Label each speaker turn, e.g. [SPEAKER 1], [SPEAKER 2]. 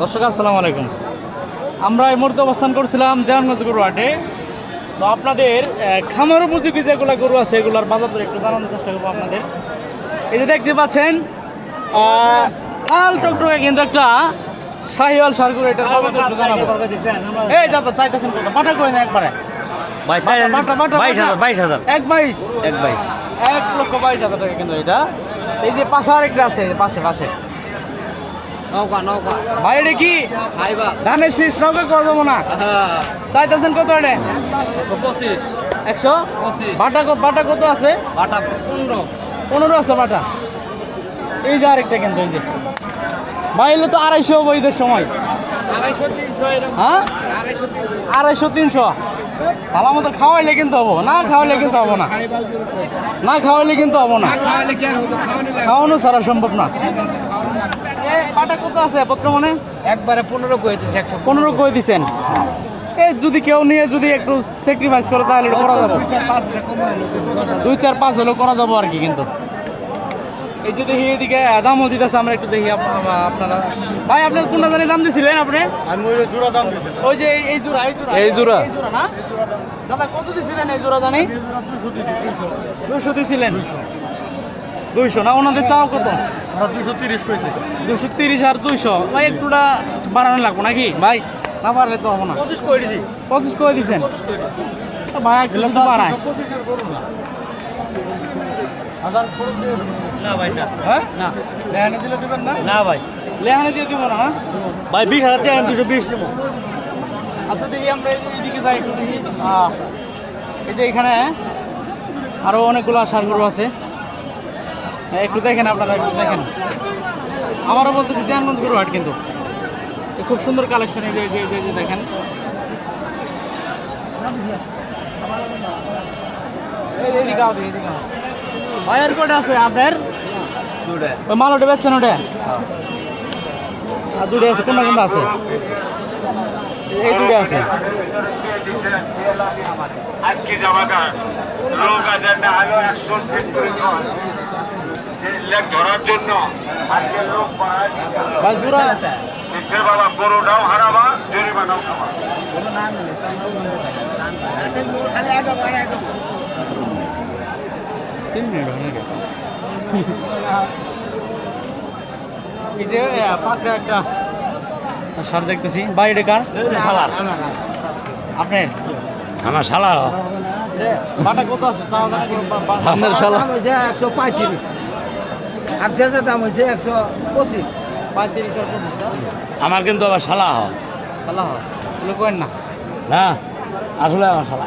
[SPEAKER 1] দর্শক আসসালামু আলাইকুম। আমরা এই মুহূর্তে অবস্থান করছিলাম দেওয়ানগঞ্জ গরু হাটে। তো আপনাদের খামার উপযোগী যেগুলো গরু আছে এগুলোর বাজার দর একটু জানানোর চেষ্টা করব আপনাদের। এই যে দেখতে পাচ্ছেন লাল টকটকে কিন্তু একটা শাহিওয়াল সার গরু এটার বাজার দর একটু জানাব। এই দাদা চাইতেছেন কত? পাঠা করে দেন একবারে। এক বাইশ।
[SPEAKER 2] এক বাইশ।
[SPEAKER 1] এক লক্ষ বাইশ হাজার টাকা কিন্তু এটা। এই যে পাশে আরেকটা আছে পাশে পাশে।
[SPEAKER 2] নৌকা নৌকা।
[SPEAKER 1] ভাই এটা কি?
[SPEAKER 2] খাইবা
[SPEAKER 1] ধানের শীষ নৌকা করে দেবো না?
[SPEAKER 2] হ্যাঁ।
[SPEAKER 1] চাইতেছেন কত এটা?
[SPEAKER 2] পঁচিশ।
[SPEAKER 1] একশো?
[SPEAKER 2] পঁচিশ।
[SPEAKER 1] বাটা কত বাটা কত আছে?
[SPEAKER 2] বাটা পনেরো।
[SPEAKER 1] পনেরো আছে বাটা। এই যে আরেকটা কিন্তু এই যে। ভাই এলে তো আড়াইশো বইদের সময়।
[SPEAKER 2] আড়াইশো তিনশো
[SPEAKER 1] হ্যাঁ?
[SPEAKER 2] আড়াইশো তিনশো।
[SPEAKER 1] ভালো মতো খাওয়াইলে কিন্তু হব না খাওয়াইলে কিন্তু হব না। না খাওয়াইলে কিন্তু হব না।
[SPEAKER 2] খাওয়ানো
[SPEAKER 1] ছাড়া সম্ভব না। এ, কত আছে পত্র মানে?
[SPEAKER 2] একবারে পনেরো কইতেছে একশো
[SPEAKER 1] পনেরো করে দিচ্ছেন এই যদি কেউ নিয়ে যদি একটু স্যাক্রিফাইস করে তাহলে করা যাবে। দুই চার পাঁচ হলেও করা যাব আর কি কিন্তু। এই যে দেখি এদিকে দাম মসজিদ আছে আমরা একটু দেখি আপ- আপ- আপনারা। ভাই আপনার কোনটা জানি দাম দিছিলেন আপনি?
[SPEAKER 2] আমি ওই জোড়া দাম দিছি
[SPEAKER 1] ওই যে এই- এই জোড়া এই জোড়া।
[SPEAKER 2] এই জোড়া?
[SPEAKER 1] এই জোড়া? না? দাদা কত দিছিলেন এই জোড়া জানি? দুশো দিছিলেন? দুইশো না? ওনাদের চাও কত?
[SPEAKER 2] আমরা দুশো তিরিশ কইছে।
[SPEAKER 1] দুশো তিরিশ আর দুইশো। ভাই একটুটা বাড়ানো লাগবো নাকি? ভাই না পারলে তো হব না।
[SPEAKER 2] পঁচিশ কই দিছি?
[SPEAKER 1] পঁচিশ করে দিচ্ছেন ভাই একটু কিন্তু বাড়ায়।
[SPEAKER 2] না। ভাই না।
[SPEAKER 1] হ্যাঁ?
[SPEAKER 2] না।
[SPEAKER 1] লেহানি দিলে দিবেন না?
[SPEAKER 2] না ভাই।
[SPEAKER 1] লেহানি দিয়ে দিব না হ্যাঁ?
[SPEAKER 2] ভাই বিশ হাজার টাকা দুশো বিশ নেব।
[SPEAKER 1] আচ্ছা দেখি আমরা এই- এইদিকে যাই একটু দেখি। এই যে এখানে আরও অনেকগুলো সার গরু আছে। একটু দেখেন আপনারা একটু দেখেন। আমারও বলতেছি দেয়ানগঞ্জ গরু হাট কিন্তু খুব সুন্দর কালেকশন এই যে যে- যে- যে দেখেন। ভাইয়ের কটা আছে? আপনার? ওই মাল ওটা বেচছেন ওটা? আর দুটো আছে কোনটা কোনটা আছে? এই দুটো আছে।
[SPEAKER 3] আজকে জামাটা লোক আছে না হলো একশো ছেত্রিশ ধরার জন্য। আজকে লোক
[SPEAKER 1] ভাই জোড়া
[SPEAKER 3] দেখতে বাবা গরুটাও হারাবা জরিমানাও খাবা।
[SPEAKER 1] তিন মিনিট এই যে একটা সার দেখতেছি। বাইরে কার?
[SPEAKER 2] শালার।
[SPEAKER 1] আপনার?
[SPEAKER 2] আমার শালা
[SPEAKER 1] বাটা কত আছে?
[SPEAKER 2] শালা
[SPEAKER 4] একশো পঁয়ত্রিশ। আর পেঁচা দাম হয়েছে একশো পঁচিশ।
[SPEAKER 1] পঁয়ত্রিশ আর পঁচিশ
[SPEAKER 2] আমার কিন্তু আবার শালা হয়।
[SPEAKER 1] সালা হয়। না।
[SPEAKER 2] না আসলে আমার শালা।